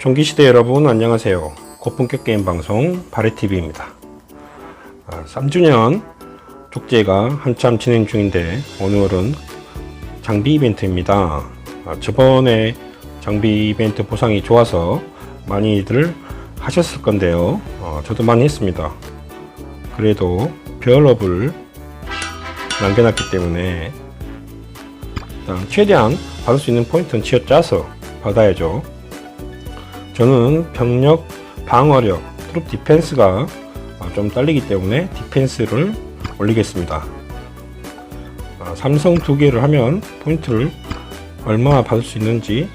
종기시대 여러분 안녕하세요. 고품격 게임 방송 바레TV입니다. 3주년 축제가 한참 진행 중인데 오늘은 장비 이벤트입니다. 아, 저번에 장비 이벤트 보상이 좋아서 많이들 하셨을 건데요. 어, 저도 많이 했습니다. 그래도 별업을 남겨놨기 때문에 일단 최대한 받을 수 있는 포인트는 쥐어짜서 받아야죠. 저는 병력, 방어력, 트룹 디펜스가 아, 좀 딸리기 때문에 디펜스를 올리겠습니다. 아, 삼성 두 개를 하면 포인트를 얼마 받을 수 있는지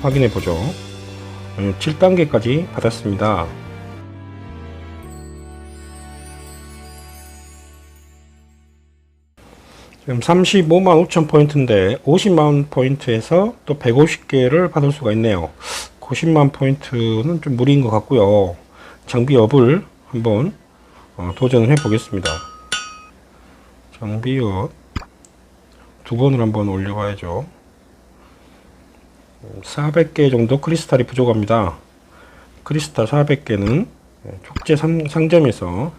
확인해 보죠. 7단계까지 받았습니다. 지금 35만 5천 포인트인데 50만 포인트에서 또 150개를 받을 수가 있네요. 90만 포인트는 좀 무리인 것 같고요. 장비 업을 한번 어, 도전을 해 보겠습니다. 장비 업 두 번을 한번 올려봐야죠. 400개 정도 크리스탈이 부족합니다. 크리스탈 400개는 축제 상, 상점에서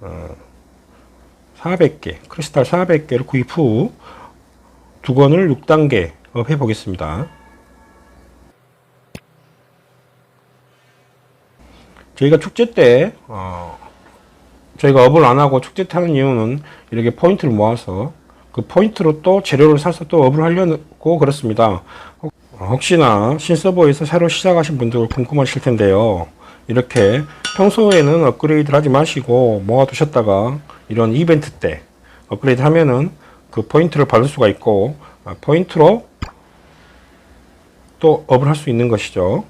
어, 400개, 크리스탈 400개를 구입 후 두 권을 6단계 업 해보겠습니다. 저희가 축제 때, 어, 저희가 업을 안 하고 축제 때 하는 이유는 이렇게 포인트를 모아서 그 포인트로 또 재료를 사서 또 업을 하려고 그렇습니다. 혹- 혹시나 신서버에서 새로 시작하신 분들 궁금하실 텐데요. 이렇게 평소에는 업그레이드를 하지 마시고 모아두셨다가 이런 이벤트 때 업그레이드 하면은 그 포인트를 받을 수가 있고 아, 포인트로 또 업을 할 수 있는 것이죠.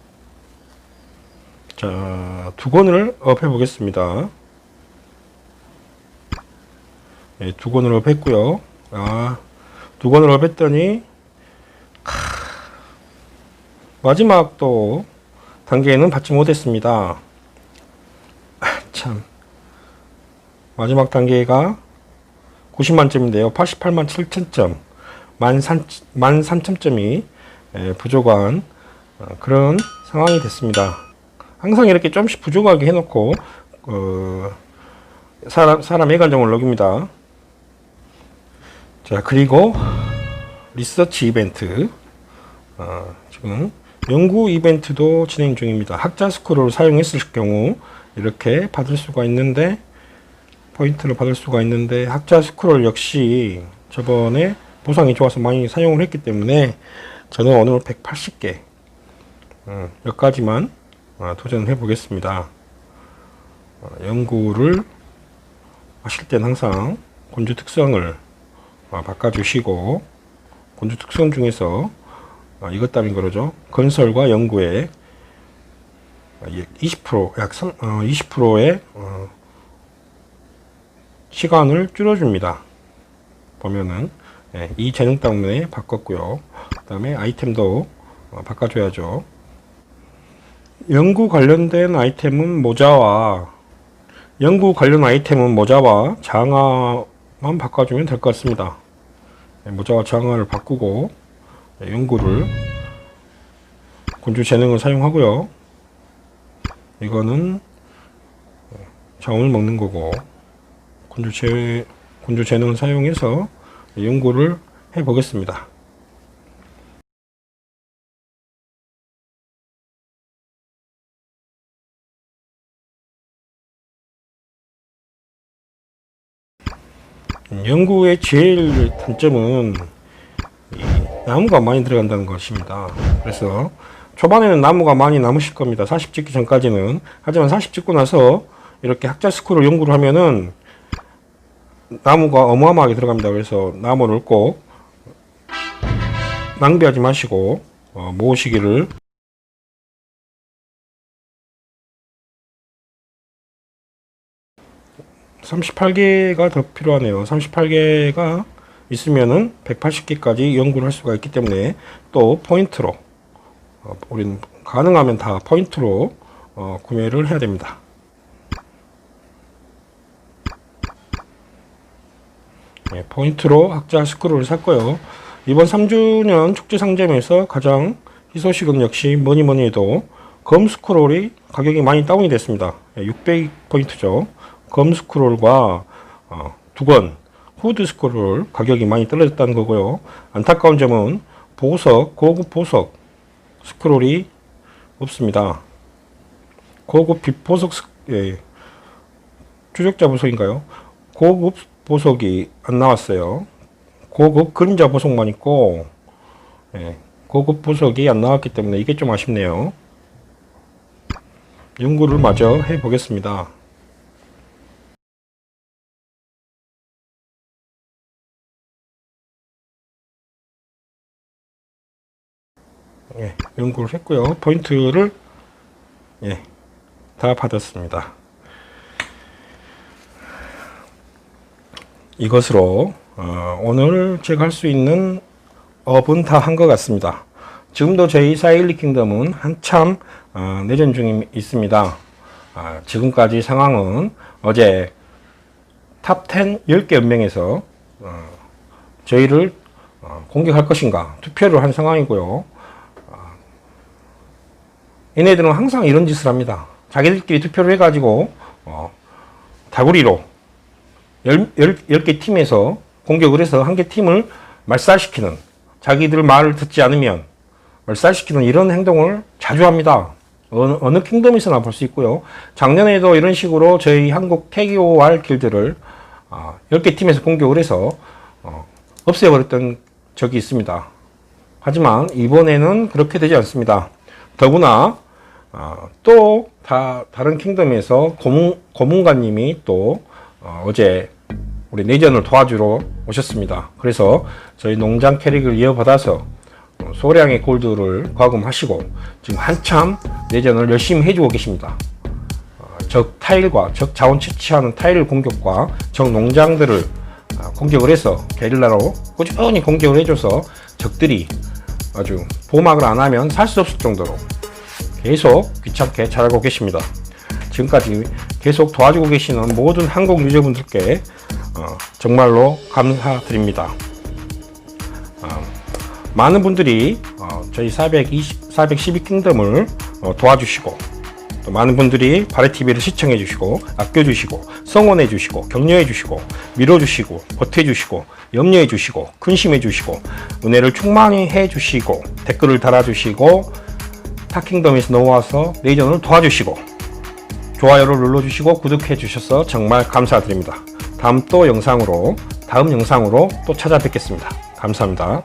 자, 두 권을 업해 보겠습니다. 네, 두 권을 업했고요. 아, 두 권을 업했더니 캬, 마지막 또 단계에는 받지 못했습니다. 아, 참. 마지막 단계가 90만점인데요. 88만 7천점. 13,000점이 부족한 어, 그런 상황이 됐습니다. 항상 이렇게 좀씩 부족하게 해놓고 어, 사람 사람 애간정을 녹입니다. 자 그리고 리서치 이벤트 어, 지금 연구 이벤트도 진행 중입니다. 학자 스크롤을 사용했을 경우 이렇게 받을 수가 있는데 포인트를 받을 수가 있는데 학자 스크롤 역시 저번에 보상이 좋아서 많이 사용을 했기 때문에 저는 오늘 180개 음, 몇 가지만 어, 도전을 해보겠습니다. 어, 연구를 하실 때는 항상 곤주 특성을 어, 바꿔주시고 곤주 특성 중에서 어, 이것 따윈 거죠. 건설과 연구에 20%약 20%의 어, 시간을 줄여줍니다. 보면은 예, 이 재능 때문에 바꿨고요. 그 다음에 아이템도 어, 바꿔줘야죠. 연구 관련된 아이템은 모자와 연구 관련 아이템은 모자와 장화만 바꿔주면 될 것 같습니다. 예, 모자와 장화를 바꾸고 예, 연구를 군주 재능을 사용하고요. 이거는 자원을 먹는 거고 군주 재 군주 재능을 사용해서 연구를 해 보겠습니다. 연구의 제일 단점은 이 나무가 많이 들어간다는 것입니다. 그래서 초반에는 나무가 많이 남으실 겁니다. 40 찍기 전까지는. 하지만 40 찍고 나서 이렇게 학자 스크롤 연구를 하면은 나무가 어마어마하게 들어갑니다. 그래서 나무를 꼭 낭비하지 마시고 어, 모으시기를 (38개가) 더 필요하네요 (38개가) 있으면은 (180개까지) 연구를 할 수가 있기 때문에 또 포인트로 어, 우리는 가능하면 다 포인트로 어, 구매를 해야 됩니다 네, 포인트로 학자 스크롤을 샀고요. 이번 3주년 축제 상점에서 가장 희소식은 역시 뭐니 뭐니 해도 검 스크롤이 가격이 많이 다운이 됐습니다. 600포인트죠. 검 스크롤과 어, 두건 후드 스크롤 가격이 많이 떨어졌다는 거고요. 안타까운 점은 보석, 고급 보석 스크롤이 없습니다. 고급 빛 보석 스, 예, 추적자 보석인가요? 고급 보석이 안 나왔어요. 고급 그림자 보석만 있고 예, 고급 보석이 안 나왔기 때문에 이게 좀 아쉽네요. 연구를 마저 해 보겠습니다. 예, 연구를 했고요. 포인트를 예, 다 받았습니다. 이것으로 어, 오늘 제가 할 수 있는 업은 다 한 것 같습니다. 지금도 저희 사일리 킹덤은 한참 어, 내전 중에 있습니다. 아, 지금까지 상황은 어제 탑10 10개 연맹에서 어, 저희를 어, 공격할 것인가 투표를 한 상황이고요. 아, 얘네들은 항상 이런 짓을 합니다. 자기들끼리 투표를 해가지고 어, 다구리로 10, 10 개 팀에서 공격을 해서 한 개 팀을 말살시키는 자기들 말을 듣지 않으면 말살시키는 이런 행동을 자주 합니다. 어느, 어느 킹덤에서나 볼 수 있고요. 작년에도 이런 식으로 저희 한국 KOR 길드를 아, 10개 팀에서 공격을 해서 어, 없애버렸던 적이 있습니다. 하지만 이번에는 그렇게 되지 않습니다. 더구나 아, 또 다, 다른 킹덤에서 고문, 고문관님이 또 어, 어제 우리 내전을 도와주러 오셨습니다. 그래서 저희 농장 캐릭을 이어받아서 어, 소량의 골드를 과금하시고 지금 한참 내전을 열심히 해주고 계십니다. 어, 적 타일과 적 자원 채취하는 타일 공격과 적 농장들을 아, 공격을 해서 게릴라로 꾸준히 공격을 해줘서 적들이 아주 보막을 안 하면 살 수 없을 정도로 계속 귀찮게 잘하고 계십니다. 지금까지 계속 도와주고 계시는 모든 한국 유저분들께 어, 정말로 감사드립니다. 어, 많은 분들이 어, 저희 420, 412 킹덤을 어, 도와주시고 또 많은 분들이 바레TV를 시청해 주시고 아껴 주시고 성원해 주시고 격려해 주시고 밀어 주시고 보태 주시고 염려해 주시고 근심해 주시고 은혜를 충만히 해 주시고 댓글을 달아 주시고 타킹덤에서 넘어와서 레이전을 도와주시고 좋아요를 눌러주시고 구독해 주셔서 정말 감사드립니다. 다음 또 영상으로 다음 영상으로 또 찾아뵙겠습니다. 감사합니다.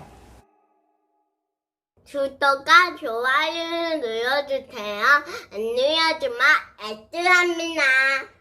구독과 좋아요를 눌러주세요. 안녕하지마 애들합니다